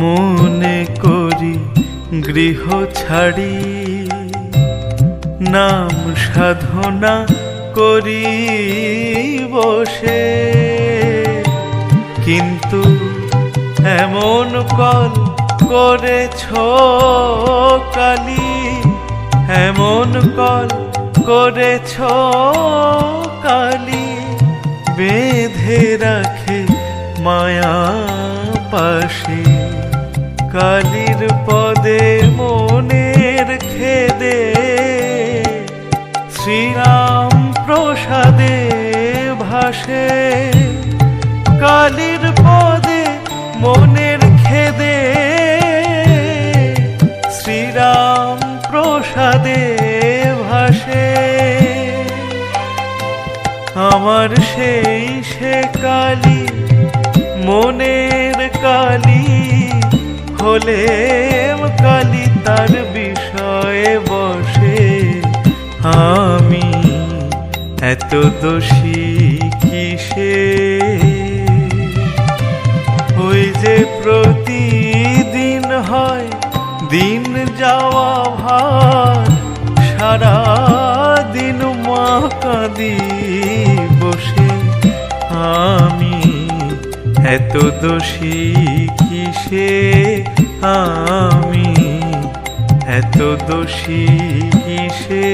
মনে করি গৃহ ছাড়ি, নাম সাধনা করি বসে। কিন্তু এমন কল করেছ কালি, এমন কল করেছ কালি, বেঁধে রাখে মায়া। পাশে কালির পদে মনের খেদে, শ্রীরাম প্রসাদে ভাসে। কালির পদে মনের খেদে, শ্রীরাম প্রসাদে ভাসে। আমার সেই সে কালী মনের কালী, হলে কালী তার বিষয়ে বসে। আমি এত দোষী কিসে? ওই যে প্রতিদিন হয় দিন যাওয়া ভার সারা দিন মা কাঁদি। এত দোষী কিসে আমি? এত দোষী কিসে?